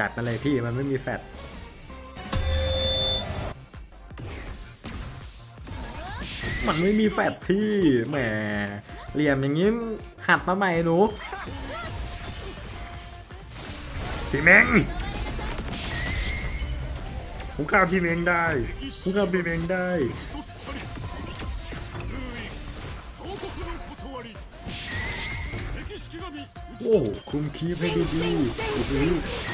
จัดมาเลยพี่มันไม่มีแฟดมันไม่มีแฟดพี่แหมเหลี่ยมอย่างนี้หัดมาใหม่หนูพี่เม้งผมข้าพี่เม้งได้ผมข้าพี่เม้งได้โอ้คุมคีบให้ดีๆ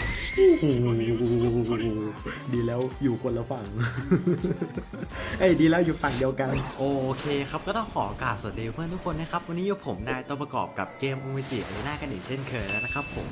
ดีแล้วอยู่คนละฝั่ง เอ้ยดีแล้วอยู่ฝั่งเดียวกัน โอเคครับก็ต้องขอกราบสวัสดีเพื่อนทุกคนนะครับ วันนี้อยู่ผมนายตัวประกอบกับเกมอุมิจิในหน้ากันอีกเช่นเคยแล้วนะครับผม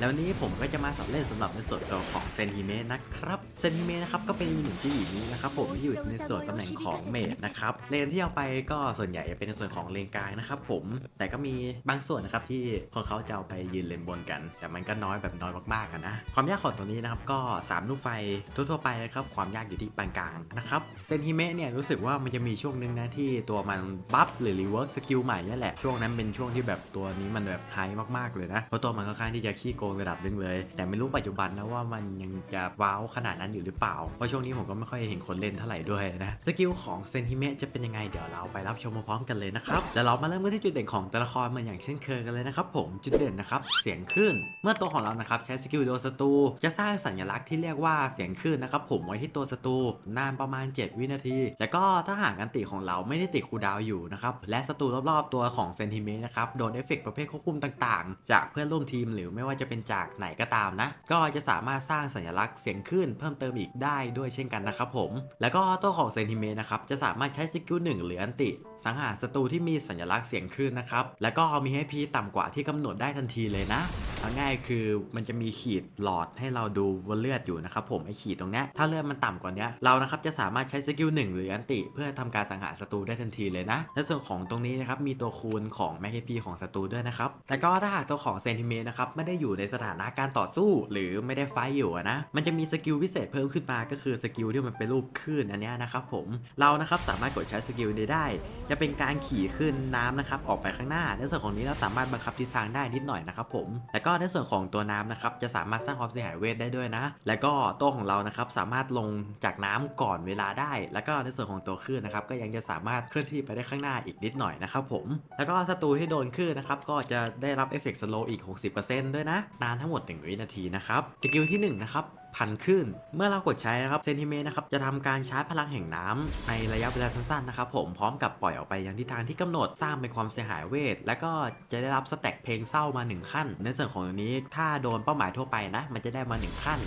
แล้ววันนี้ผมก็จะมาสอนเล่นสำหรับในส่วนตัวของเซนฮิเมะนะครับเซนฮิเมะนะครับก็เป็นหนึ่งชื่อหญิงนะครับผมที่อยู่ในส่วนตำแหน่งของเมดนะครับเลนที่เอาไปก็ส่วนใหญ่เป็นในส่วนของเลนกลางนะครับผมแต่ก็มีบางส่วนนะครับที่ของเขาจะเอาไปยืนเลนบนกัน แต่มันก็น้อยแบบน้อยมากๆนะความยากของตัวนี้นะครับก็3ลูกไฟทั่วๆไปนะครับความยากอยู่ที่ปานกลางนะครับเซนฮิเมะเนี่ยรู้สึกว่ามันจะมีช่วงหนึงนะที่ตัวมันบัฟหรือรีเวิร์สสกิลใหม่นี่แหละช่วงนั้นเป็นช่วงที่แบบตัวนี้มันแบบไฮมากๆเลยนะเพราะตัวมันค่อนข้างที่จะขี้โกระดับหนึงเลย แต่ไม่รู้ปัจจุบันนะว่ามันยังจะว้าวขนาดนั้นอยู่หรือเปล่า เพราะช่วงนี้ผมก็ไม่ค่อยเห็นคนเล่นเท่าไหร่ด้วยนะสกิลของเซนฮิเมะจะเป็นยังไงเดี๋ยวเราไปรับชมพร้อมกันเลยนะครับเดี๋ยวเรามาเริ่มกันที่จุดเด่นของตัวละครเหมือนอย่างเช่นเคยกันเลยนะครับผมจุดเด่นนะครับเสียงคลื่นเมื่อตัวของเรานะครับใช้สกิลโดนศัตรูจะสร้างสัญลักษณ์ที่เรียกว่าเสียงคลื่นนะครับผมไว้ที่ตัวศัตรูนานประมาณ 7 วินาที แล้วก็ถ้าหากอันติของเราไม่ได้ติดคูดาวอยู่นะครับและศัตรูรอบๆตัวของเซนติเมตรนะครับโดนเอฟเฟกต์ประเภทควบคุมต่างๆ จากเพื่อนร่วมทีมหรือไม่ว่าจะเป็นจากไหนก็ตามนะ ก็จะสามารถสร้างสัญลักษณ์เสียงคลื่นเพิ่มเติมอีกได้ด้วยเช่นกันนะครับผม แล้วก็ตัวของเซนติเมตรนะครับจะสามารถใช้สกิลหนึ่งหรืออันติ สังหารศัตรูที่มีสัญลักษณ์เสียงคลื่นนะครับแล้วก็มีให้พีต่ำกว่าที่กำหนดได้ทันทีเลยนะเอาง่ายคือมันจะมีขีดหลอดให้เราดูว่าเลือดอยู่นะครับผมไอขีดตรงเนี้ยถ้าเลือดมันต่ำกว่านี้เรานะครับจะสามารถใช้สกิลหนึ่งหรืออันติ เพื่อทำการสังหารศัตรูได้ทันทีเลยนะและส่วนของตรงนี้นะครับมีตัวคูณของแมคพีของศัตรูด้วยนะครับแล้วก็ถ้าหากตัวของเซนติเมตรนะครับไม่ได้อยู่ในสถานะการต่อสู้ หรือไม่ได้ไฟอยู่นะมันจะมีสกิลพิเศษเพิ่มขึ้นมาก็คือสกิลที่มันเป็นรูปคลื่นอันเนี้ยนะครับผมเรานะครับสามารถกดใช้สกิลนี้ได้ จะเป็นการขี่ขึ้นน้ำนะครับออกไปข้างหน้าในส่วนของนี้เราสามารถบังคับทิศทางได้นิดหน่อยนะครับผมแล้วก็ในส่วนของตัวน้ำนะครับจะสามารถสร้างความเสียหายเวทได้ด้วยนะ แล้วก็ตัวของเรานะครับสามารถลงจากน้ำก่อนเวลาได้ แล้วก็ในส่วนของตัวคลื่นนะครับก็ยังจะสามารถเคลื่อนที่ไปได้ข้างหน้าอีกนิดหน่อยนะครับผม แล้วก็ศัตรูที่โดนคลื่นนะครับก็จะได้รับเอฟเฟกต์สโลอีก 60%ด้วยนะ นานทั้งหมด1วินาทีนะครับสกิลที่1นนะครับ พันขึ้น เมื่อเรากดใช้นะครับเซนติเมตรนะครับจะทำการชาร์จพลังแห่งน้ำในระยะเวลาสั้นๆนะครับผมพร้อมกับปล่อยออกไปยังทิศทางที่กำหนดสร้างเป็นความเสียหายเวท และก็จะได้รับสแต็กเพลงเศร้ามา 1 ขั้น ในส่วนของตัวนี้ถ้าโดนเป้าหมายทั่วไปนะ มันจะได้มา 1 ขั้น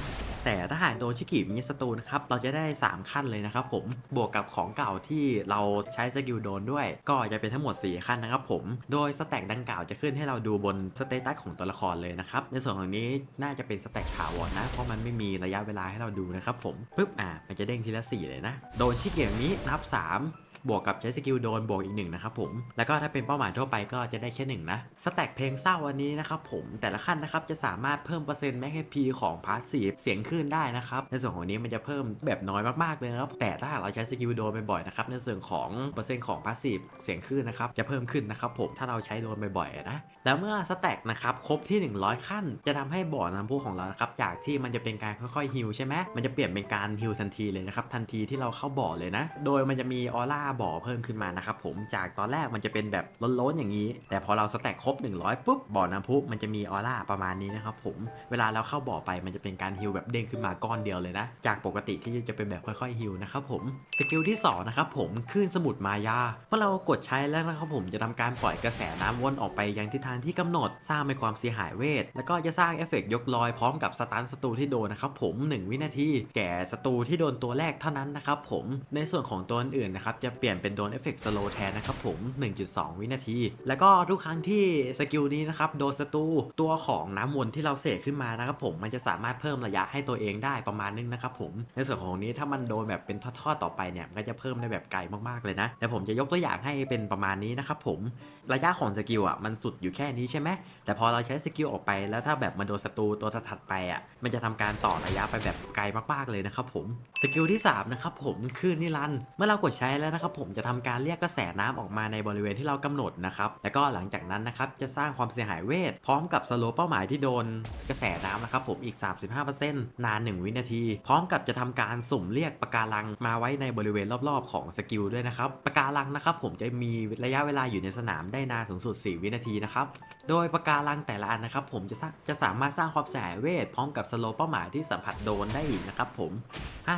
แต่ถ้าหากโดนชิกิมิสตูนะครับ เราจะได้ 3 ขั้นเลยนะครับผม บวกกับของเก่าที่เราใช้สกิลโดนด้วย ก็จะเป็นทั้งหมด 4 ขั้นนะครับผม โดยสแต็กดังกล่าวจะขึ้นให้เราดูบนสเตตัสของตัวละครเลยนะครับ ในส่วนของนี้น่าจะเป็นสแต็กถาวรนะ เพราะมันไม่มีระยะเวลาให้เราดูนะครับผมปึ๊บอะมันจะเด้งทีละ 4 เลยนะ โดนชิเกมนี้นับ 3 บวกกับใช้สกิลโดนบวกอีกหนึ่งนะครับผมแล้วก็ถ้าเป็นเป้าหมายทั่วไปก็จะได้แค่หนึ่งนะสแต็กเพลงเศร้าอันนี้นะครับผมแต่ละขั้นนะครับจะสามารถเพิ่มเปอร์เซ็นต์แมคพีของพาสซีฟเสียงคลื่นได้นะครับในส่วนของนี้มันจะเพิ่มแบบน้อยมากๆเลยนะครับแต่ถ้าหากเราใช้สกิลโดนบ่อยๆนะครับในส่วนของเปอร์เซ็นต์ของพาสซีฟเสียงคลื่นนะครับจะเพิ่มขึ้นนะครับผมถ้าเราใช้โดนบ่อยๆนะแล้วเมื่อสแต็กนะครับครบที่ 100 ขั้น จะทำให้บ่อน้ำพุของเรานะครับจากที่มันจะเป็นการค่อยๆฮิลใช่ไหมมันจะเปลี่ยนเป็นการฮิลทันทีเลยนะครับทันทีที่เราเข้าบ่อเลยนะ โดยมันจะมีออร่าบ่อเพิ่มขึ้นมานะครับผมจากตอนแรกมันจะเป็นแบบล้นๆอย่างนี้ แต่พอเราสแต็กครบ 100ปุ๊บบ่อน้ำพุมันจะมีออร่าประมาณนี้นะครับผมเวลาเราเข้าบ่อไปมันจะเป็นการฮิลแบบเด้งขึ้นมาก้อนเดียวเลยนะ จากปกติที่จะเป็นแบบค่อยๆฮิลนะครับผมสกิลที่สองนะครับผมคลื่นสมุดมายาเมื่อเรากดใช้แล้วนะครับผมจะทำการปล่อยกระแสน้ำวนออกไปยังทิศทางที่กำหนดสร้างเป็นความเสียหายเวท แล้วก็จะสร้างเอฟเฟกต์ยกลอยพร้อมกับสตันศัตรูที่โดนนะครับผม 1 วินาทีแก่ศัตรูที่โดนตัวแรกเท่านั้นนะครับผมในส่วนของตัวอื่นนะครับจะเปลี่ยนเป็นโดนเอฟเฟกต์สโลแทนนะครับผม 1.2 วินาที แล้วก็ทุกครั้งที่สกิลนี้นะครับโดนศัตรูตัวของน้ำวนที่เราเสกขึ้นมานะครับผมมันจะสามารถเพิ่มระยะให้ตัวเองได้ประมาณนึงนะครับผมในส่วนของนี้ถ้ามันโดนแบบเป็นทอดๆต่อไปเนี่ยมันก็จะเพิ่มได้แบบไกลมากๆเลยนะแต่ผมจะยกตัวอย่างให้เป็นประมาณนี้นะครับผมระยะของสกิลอะมันสุดอยู่แค่นี้ใช่ไหมแต่พอเราใช้สกิลออกไปแล้วถ้าแบบมันโดนศัตรูตัวถัดๆไปอะมันจะทำการต่อระยะไปแบบไกลมากๆเลยนะครับผมสกิลที่สามนะครับผมคือนิรันเมื่อเรากดใช้แล้วนะครับผมจะทำการเรียกกระแสน้ำออกมาในบริเวณที่เรากำหนดนะครับ แล้วก็หลังจากนั้นนะครับจะสร้างความเสียหายเวท พร้อมกับสโลปเป้าหมายที่โดนกระแสน้ำนะครับผมอีก 35%นาน 1 วินาที พร้อมกับจะทำการสุ่มเรียกปะการังมาไว้ในบริเวณรอบๆ ของสกิลด้วยนะครับปะการังนะครับผมจะมีระยะเวลาอยู่ในสนามได้นานสูงสุด 4 วินาทีนะครับ โดยปะการังแต่ละอันนะครับผมจะจะสามารถสร้างความเสียหายเวท พร้อมกับสโลปเป้าหมายที่สัมผัสโดนได้อีกนะครับผม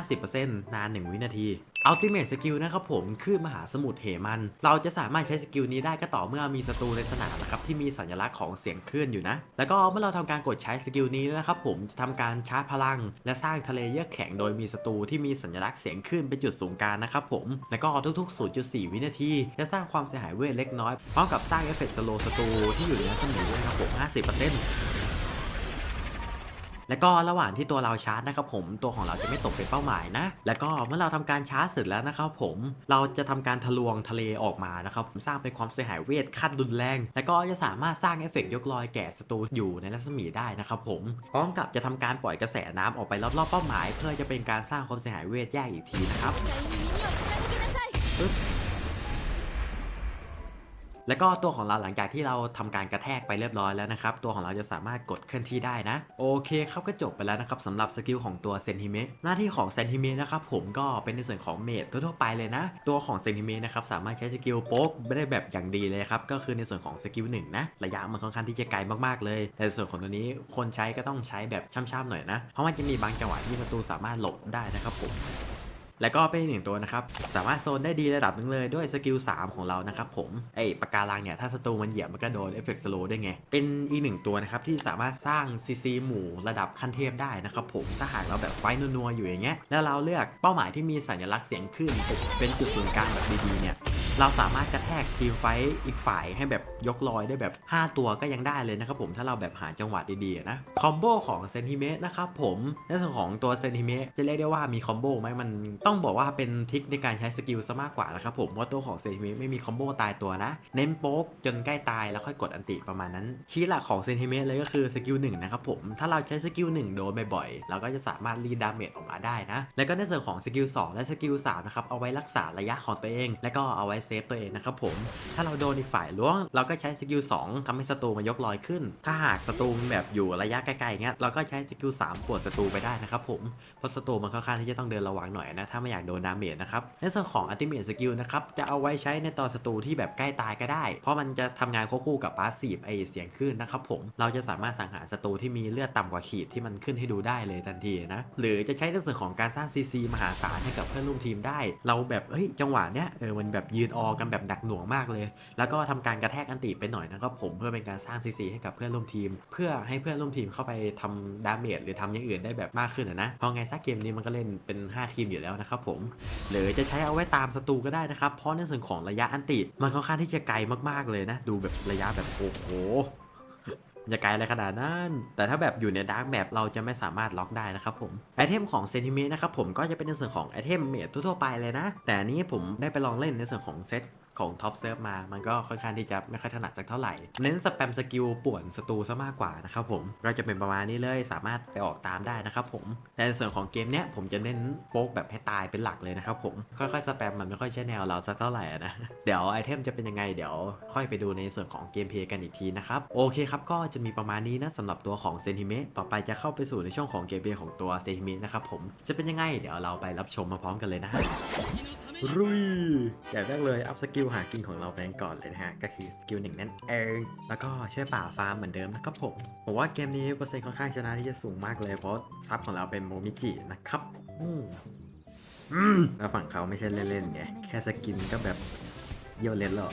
50%นาน 1 วินาที Ultimate Skill นะครับผมคือมหาสมุทรเหมัน เราจะสามารถใช้สกิลนี้ได้ก็ต่อเมื่อมีศัตรูในสนามนะครับที่มีสัญลักษณ์ของเสียงคลื่นอยู่นะ แล้วก็เมื่อเราทำการกดใช้สกิลนี้นะครับผมจะทำการชาร์จพลัง และสร้างทะเลเยือกแข็งโดยมีศัตรูที่มีสัญลักษณ์เสียงคลื่นเป็นจุดศูนย์กลางนะครับผมแล้วก็ทุก ๆ 0.4 วินาทีจะสร้างความเสียหายเวทเล็กน้อยพร้อมกับสร้างเอฟเฟกต์สโลศัตรูที่อยู่ในรัศมีด้วยนะครับผม50% แล้วก็ระหว่างที่ตัวเราชาร์จนะครับผมตัวของเราจะไม่ตกเป็นเป้าหมายนะ แล้วก็เมื่อเราทำการชาร์จเสร็จแล้วนะครับผมเราจะทำการทะลวงทะเลออกมานะครับผมสร้างเป็นความเสียหายเวทขั้นรุนแรง แล้วก็จะสามารถสร้างเอฟเฟกต์ยกลอยแก่ศัตรูอยู่ในรัศมีได้นะครับผมพร้อมกับจะทำการปล่อยกระแสน้ำออกไปรอบๆเป้าหมาย เพื่อจะเป็นการสร้างความเสียหายเวทแยกอีกทีนะครับ แล้วก็ตัวของเราหลังจากที่เราทำการกระแทกไปเรียบร้อยแล้วนะครับ ตัวของเราจะสามารถกดเคลื่อนที่ได้นะ โอเคครับก็จบไปแล้วนะครับสำหรับสกิลของตัวเซนติเมตรหน้าที่ของเซนติเมตรนะครับผมก็เป็นในส่วนของเมดทั่วๆไปเลยนะ ตัวของเซนติเมตรนะครับสามารถใช้สกิลโป๊กได้แบบอย่างดีเลยครับก็คือในส่วนของสกิลหนึ่งนะระยะมันค่อนข้างที่จะไกลมากๆเลยแต่ส่วนของตัวนี้คนใช้ก็ต้องใช้แบบช่ำๆหน่อยนะ เพราะมันจะมีบางจังหวะที่ศัตรูสามารถหลบได้นะครับผม แล้วก็เป็นอีกหนึ่งตัวนะครับ สามารถโซนได้ดีระดับหนึ่งเลยด้วยสกิล 3 ของเรานะครับผม ไอปากการังเนี่ย ถ้าศัตรูมันเหยียบมันก็โดนเอฟเฟกต์สโลได้ไง เป็นอีกหนึ่งตัวนะครับ ที่สามารถสร้างซีซีหมู่ระดับขั้นเทพได้นะครับผม ถ้าหากเราแบบไฟนัวๆอยู่อย่างเงี้ย แล้วเราเลือกเป้าหมายที่มีสัญลักษณ์เสียงขึ้น เป็นเป็นจุดศูนย์กลางแบบดีๆเนี่ย เราสามารถกระแทกทีมไฟอีกฝ่ายให้แบบยกลอยได้แบบ 5 ตัวก็ยังได้เลยนะครับผมถ้าเราแบบหาจังหวะดีๆนะคอมโบของเซนติเมตรนะครับผมในส่วนของตัวเซนติเมตรจะเรียกได้ว่ามีคอมโบไหมมันต้องบอกว่าเป็นทิคในการใช้สกิลซะมากกว่านะครับผมว่าตัวของเซนติเมตรไม่มีคอมโบตายตัวนะ เน้นโป๊กจนใกล้ตายแล้วค่อยกดอันติประมาณนั้นคีย์หลักของเซนติเมตรเลยก็คือสกิลหนึ่งนะครับผมถ้าเราใช้สกิลหนึ่งโดนบ่อยๆเราก็จะสามารถรีดาเมจออกมาได้นะแล้วก็ในส่วนของสกิล2และสกิล3นะครับเอาไว้รักษาระยะของตัวเอง แล้วก็เอาไว้เซฟตัวเองนะครับผม ถ้าเราโดนอีกฝ่ายล้วง เราก็ใช้สกิล2ทำให้ศัตรูมายกลอยขึ้น ถ้าหากศัตรูมแบบอยู่ระยะไกลๆอย่างเงี้ย เราก็ใช้สกิล3ปวดศัตรูไปได้นะครับผม เพราะศัตรูมันค่อนข้างที่จะต้องเดินระวังหน่อยนะ ถ้าไม่อยากโดนดาเมจนะครับ ในส่วนของอัลติเมทสกิลนะครับ จะเอาไว้ใช้ในตอนศัตรูที่แบบใกล้ตายก็ได้ เพราะมันจะทำงานควบคู่กับพาสซีฟไอเสียงขึ้นนะครับผม เราจะสามารถสังหารศัตรูที่มีเลือดต่ำกว่าขีดที่มันขึ้นให้ดูได้เลยทันทีนะ หรือจะใช้ในส่วนของการสร้างซีซีมหาศาลให้กับเพื่อนร่วมทีมได้ เราแบบเฮ้ยจังหวะเนี้ยเออมันแบบยืนออกันแบบหนักหน่วงมากเลย แล้วก็ทำการกระแทกอันติไปหน่อยนะครับผมเพื่อเป็นการสร้างซีซีให้กับเพื่อนร่วมทีม เพื่อให้เพื่อนร่วมทีมเข้าไปทำดาเมจหรือทำอย่างอื่นได้แบบมากขึ้นนะเพราะไงซักเกมนี้มันก็เล่นเป็น 5 ทีมอยู่แล้วนะครับผมหรือจะใช้เอาไว้ตามศัตรูก็ได้นะครับเพราะในส่วนของระยะอันติมันค่อนข้างที่จะไกลมากๆเลยนะ ดูแบบระยะแบบโอ้โห อย่าไกลอะไรขนาดนั้น แต่ถ้าแบบอยู่ในดาร์กแบบเราจะไม่สามารถล็อกได้นะครับผม ไอเทมของเซนติเมตนะครับผมก็จะเป็นในส่วนของไอเทมเมททั่วๆไปเลยนะ แต่นนี้ผมได้ไปลองเล่นในส่วนของเซต ของท็อปเซิร์ฟมา มันก็ค่อนข้างที่จะไม่ค่อยถนัดสักเท่าไหร่ เน้นสแปมสกิลป่วนศัตรูซะมากกว่านะครับผมก็จะเป็นประมาณนี้เลยสามารถไปออกตามได้นะครับผมแต่ในส่วนของเกมเนี้ยผมจะเน้นโป๊กแบบให้ตายเป็นหลักเลยนะครับผมค่อยๆสแปมมันไม่ค่อยใช่แนวเราสักเท่าไหร่นะเดี๋ยวไอเทมจะเป็นยังไงเดี๋ยวค่อยไปดูในส่วนของเกมเพลย์กันอีกทีนะครับโอเคครับก็จะมีประมาณนี้นะสำหรับตัวของเซนติเมตต่อไปจะเข้าไปสู่ในช่วงของเกมเพลย์ของตัวเซนติเมตนะครับผมจะเป็นยังไงเดี๋ยวเราไปรับชมมาพร้อมกันเลยนะ รุยอย่างแรกเลยอัพสกิลหากินของเราแบงก่อนเลยนะฮะ ก็คือสกิลหนึ่งนั่นเอง แล้วก็ช่วยป่าฟาร์มเหมือนเดิมนะครับผมผมว่าเกมนี้เปอร์เซ็นต์ค่อนข้างชนะที่จะสูงมากเลยเพราะซับของเราเป็นโมมิจินะครับอืมอืมแล้วฝั่งเขาไม่ใช่เล่นๆไงแค่สกินก็แบบเยี่ยวเล่นหรอ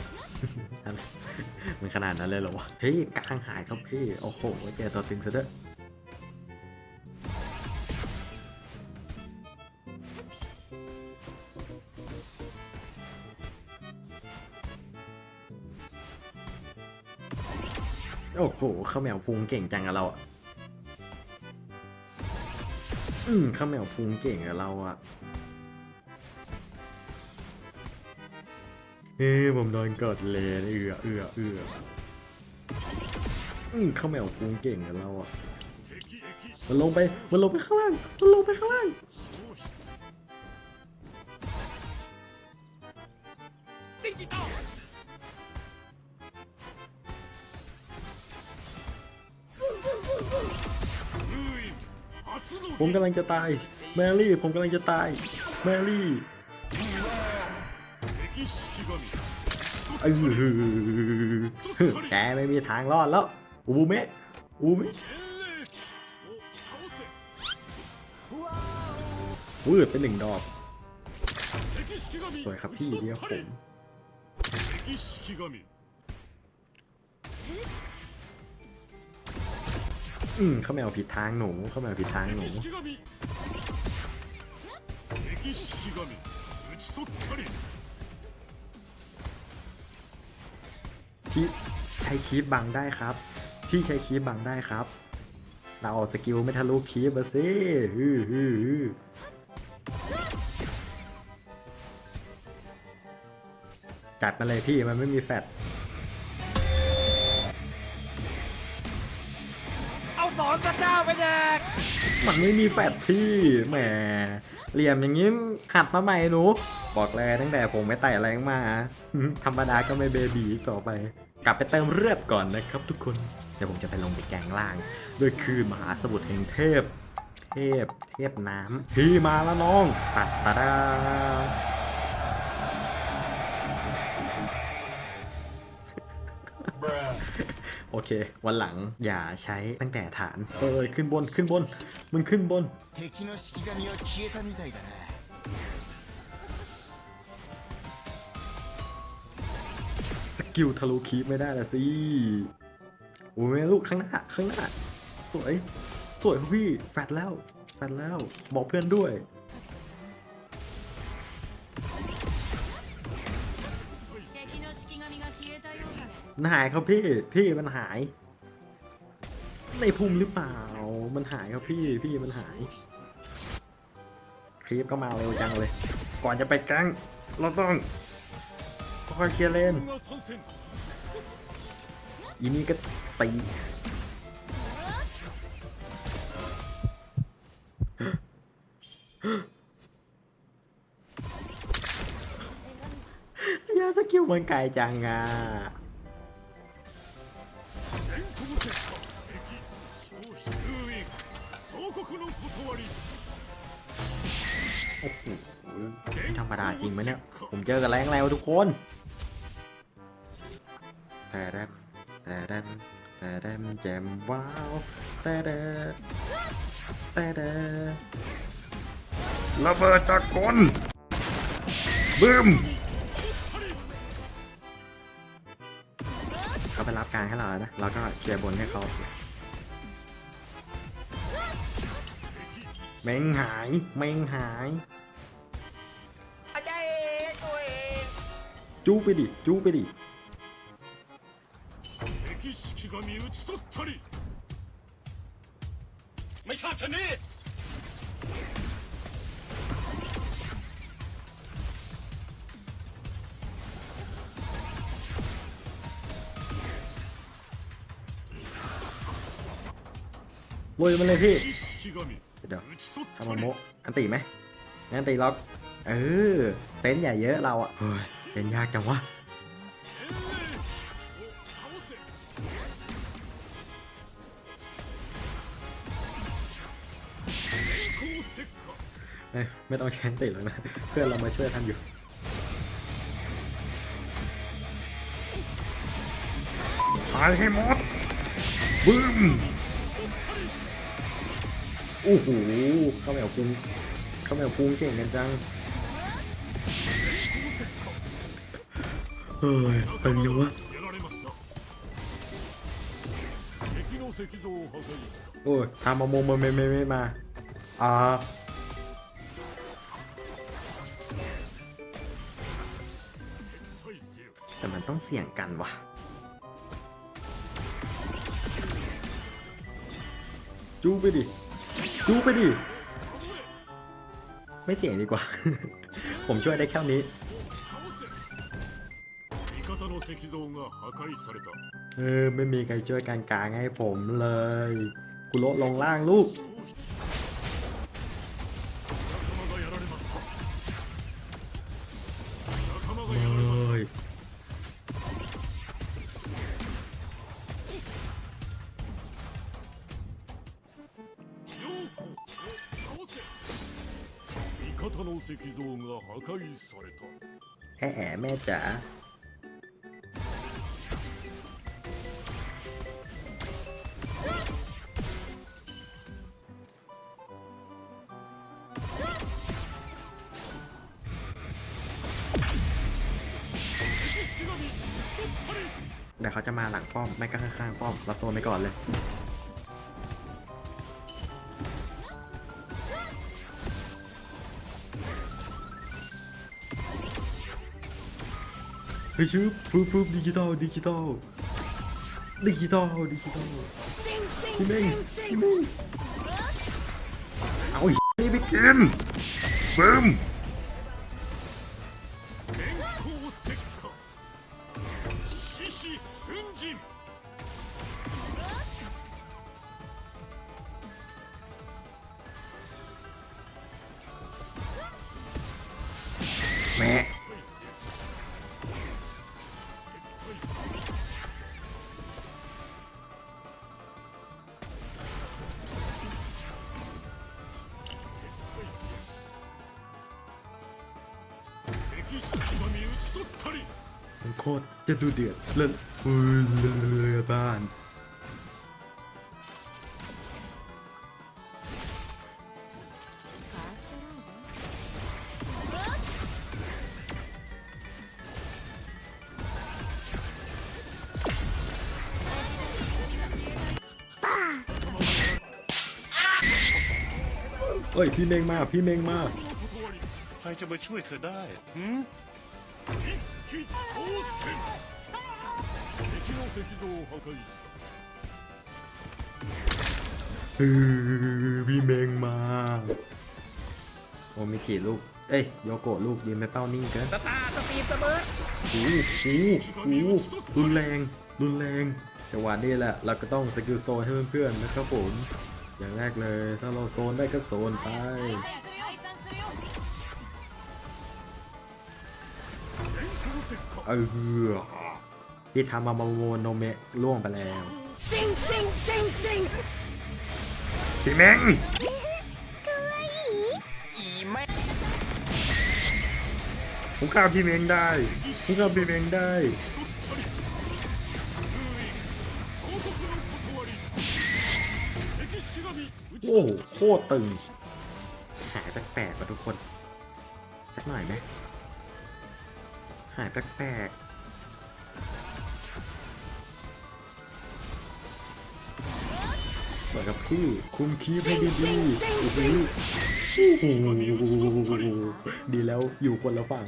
อะไรมันขนาดนั้นเลยเหรอวะ เฮ้ยกลางหายครับพี่ โอ้โห เจอตัวตึงซะด้วย ข้าวแมวพุงเก่งจังอะเราอะอืมข้าวแมวพุงเก่งอะเราอะเอ้ผมโดนกดเลยเอือเอือเอืออืมข้าวแมวพุงเก่งอะเราอะมันลงไป มันลงไปข้างล่าง มันลงไปข้างล่าง ผมกำลังจะตาย แมรี่ ผมกำลังจะตาย แมรี่เออแกไม่มีทางรอดแล้ว อูบุเมะอูบุเมะวืดเป็นหนึ่งดอก สวยครับพี่เดียวผม อืมเข้าแมวผิดทางหนูเข้าแมวผิดทางหนูพี่ใช้คีบบังได้ครับ พี่ใช้คีบบังได้ครับ เราเอาสกิลไม่ทะลุคีบมาสิฮือฮือฮือจัดมาเลยพี่มันไม่มีแฟด มันไม่มีแฟดพี่แหมเหลี่ยมอย่างนี้หัดมาใหม่หนูบอกเลยตั้งแต่ผมไม่ไต่แรงมาธรรมดาก็ไม่เบบีต่อไป กลับไปเติมเลือดก่อนนะครับ ทุกคนเดี๋ยวผมจะไปลงไปแกงล่างด้วยคือมหาสมุทรแห่งเทพ เทพเทพน้ำพี่มาแล้วน้องตัดตาดา โอเค วันหลังอย่าใช้ตั้งแต่ฐานเออขึ้นบนขึ้นบน มึงขึ้นบนสกิลทะลุคีไม่ได้ละสิโอ้ยลูกข้างหน้าข้างหน้า สวย สวยพี่แฟดแล้ว แฟดแล้ว บอกเพื่อนด้วย มันหายครับพี่ พี่มันหาย ในภูมิหรือเปล่า มันหายครับพี่ พี่มันหาย คลิปก็มาเร็วจังเลย ก่อนจะไปกังเราต้องค่อยๆเคลียร์เลนอีนี่ก็ตียาสกิลมันไกลจังอะ โอ้โหไม่ธรรมดาจริงไหมเนี่ย ผมเจอกับแรงแล้วทุกคน แต่แดมแต่แดมแต่แดมแจมว้าวแต่แดมแต่แดมระเบิดจากกลบึ้มเขาไปรับการให้เราแล้วนะเราก็เคลียร์บนให้เขา เมงหาย เมงหาย อาจารย์ตัวเอง จูไปดิ จูไปดิ 敵式神討ち取ったりไม่ชอบชะนี่ ลุยมันเลยพี่ 敵式神 เดี๋ยวทำมาโมอันตีไหมงั้นตีล็อก เออ เซนใหญ่เยอะเราอะเฮ้ยเซนยากจังวะไม่ไม่ต้องแชนติดแล้นะ เพื่อนเรามาช่วยทันอยู่ ตายให้หมดบึ้ม โอ้โหข้าแมวคุงข้าแมวคุงเก่งกันจังเฮ้ยเป็นยังวะโอ้ยทำมาโมมาไม่ม่มมาอ่าแต่มันต้องเสี่ยงกันวะจูไปดิ ดูไปดิ ไม่เสี่ยงดีกว่า ผมช่วยได้แค่นี้เออไม่มีใครช่วยกาลางๆให้ผมเลย คุโรลงล่างลูก 方の石像が破壊された แอะแอะแม่จ๋า เดี๋ยวเขาจะมาหลังป้อม ไม่ก็ข้างๆป้อมเราโซนไปก่อนเลย เฮ้ยชื่อฟึบฟึบดิจิตอลดิจิตอลดิจิตอลดิจิตอลพี่เม้งพี่เม้งเอาอีกนี่ไปกินบึ้ม โคตรจะดูเดือดเล่นเฮ้ยเลยบ้านเอ้ยพี่เมงมาพี่เมงมา ใครจะมาช่วยเธอได้หืม 一気当選敵の石像を破壊した เออพี่เมงมา โอมิกิลูก เอ้ย โยโกะลูกยืนไปเป้านิ่งเกินสตาร์สปีดสเบิร์ดโอ้โหโอ้โหรุนแรง รุนแรงจังหวะนี้แหละ เราก็ต้องสกิลโซนให้เพื่อนๆนะครับผม อย่างแรกเลย ถ้าเราโซนได้ก็โซนไป เออพี่ทำมาโมโนเมะล่วงไปแล้วพี่เม้งผมฆ่าพี่เม้งได้ผมฆ่าพี่เม้งได้โอ้โหโคตรตึง หายแปลกๆป่ะทุกคน สักหน่อยไหม หายแปลกๆสวยกับพี่ คุมคีบให้ดีๆโอ้โหดีแล้วอยู่คนละฝั่ง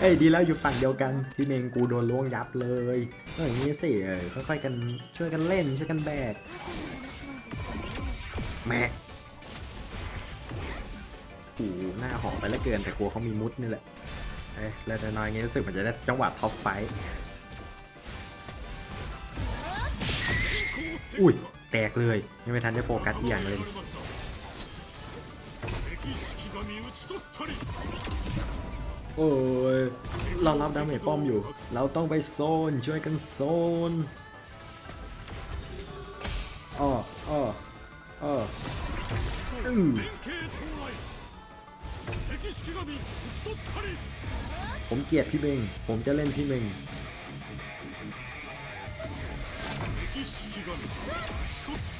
เอ้ยดีแล้วอยู่ฝั่งเดียวกัน พี่เมงกูโดนล่วงยับเลยก็อย่างนี้สิเออค่อยๆกันช่วยกันเล่นช่วยกันแบกแม่โอ้โหหน้าหอมไปแล้วเกินแต่กลัวเขามีมุดนี่แหละ เล่นน้อยอย่งี้รู้สึกมันจะได้จังหวะท็อปไฟอุ้ย แตกเลย ยังไม่ทันได้โฟกัสอีกอย่างเลยโอ้ย เรารับดาเมจป้อมอยู่ เราต้องไปโซน ช่วยกันโซนอ้ออ้ออ้อ ผมเกลียดพี่เบง ผมจะเล่นพี่เบง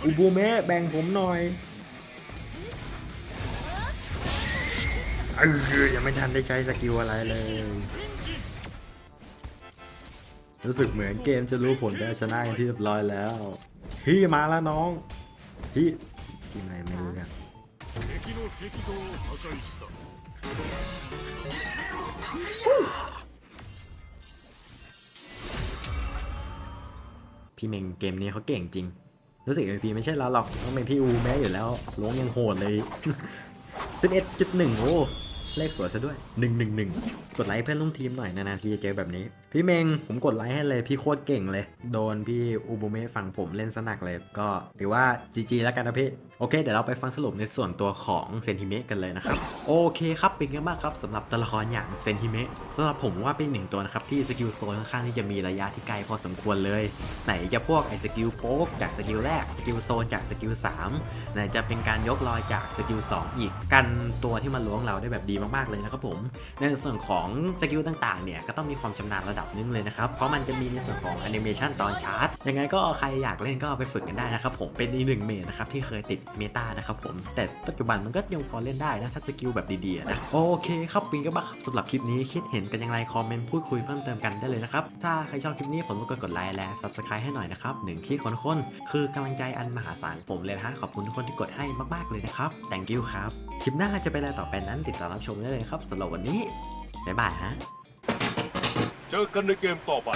อุบูเมะแบ่งผมหน่อยเออยังไม่ทันได้ใช้สกิลอะไรเลย รู้สึกเหมือนเกมจะรู้ผลได้ชนะกันที่เรียบร้อยแล้ว พี่มาแล้วน้องพี่ที่ไหนรไม่รู้เนี่ย พี่เมงเกมนี้เขาเก่งจริง รู้สึกไอพีไม่ใช่เราหรอกต้องเป็นพี่อูแม้อยู่แล้วล้วงยังโหดเลยจุดเอชจุดหนึ่งโอ้เลขสวยซะด้วยหนึ่งหนึ่งหนึ่งกดไลค์เพื่อนร่วมทีมหน่อยนานๆทีจะเจอแบบนี้ พี่เมงผมกดไลค์ให้เลยพี่โคตรเก่งเลย โดนพี่อูบุเมะฝั่งผมเล่นสนักเลย ก็ถือว่า GG แล้วกันนะพี่ โอเค เดี๋ยวเราไปฟังสรุปในส่วนตัวของเซนติเมะกันเลยนะครับ โอเคครับ เป็นไงบ้างครับสำหรับตัวละครอย่างเซนติเมะสำหรับผมว่าเป็นหนึ่งตัวนะครับที่สกิลโซนค่อนข้างที่จะมีระยะที่ไกลพอสมควรเลย ไหนจะพวกไอ้สกิลโป๊กจากสกิลแรกสกิลโซนจากสกิล3ไหนจะเป็นการยกลอยจากสกิล2อีกกันตัวที่มันล้วงเราได้แบบดีมากๆเลยนะครับผมในส่วนของสกิลต่างๆเนี่ยก็ต้องมีความชำนาญระดับหนึงเลยนะครับ เพราะมันจะมีในส่วนของแอนิเมชันตอนชาร์จ ยังไงก็ใครอยากเล่นก็ไปฝึกกันได้นะครับผมเป็นอีกหนึ่งเมนนะครับที่เคยติดเมตานะครับผมแต่ปัจจุบันมันก็ยังพอเล่นได้นะถ้าสกิลแบบดีๆนะโอเคครับปิงก็บ้าครับสำหรับคลิปนี้คิดเห็นกันย่างไรคอมเมนต์พูดคุยเพิ่มเติมกันได้เลยนะครับถ้าใครชอบคลิปนี้ผมก็กดไลค์และ subscribe ให้หน่อยนะครับหนึ่งคลิกของทุกคนคือกำลังใจอันมหาศาลผมเลยนะฮะขอบคุณทุกคนที่กดให้มากๆเลยนะครับ thank you ครับคลิปหน้าจะเป็นอะไรต่อไปนั้นติดตามรับชมได้เลยครับสำหรับวันนี้บ๊ายบายฮะ เจอกันในเกมต่อไป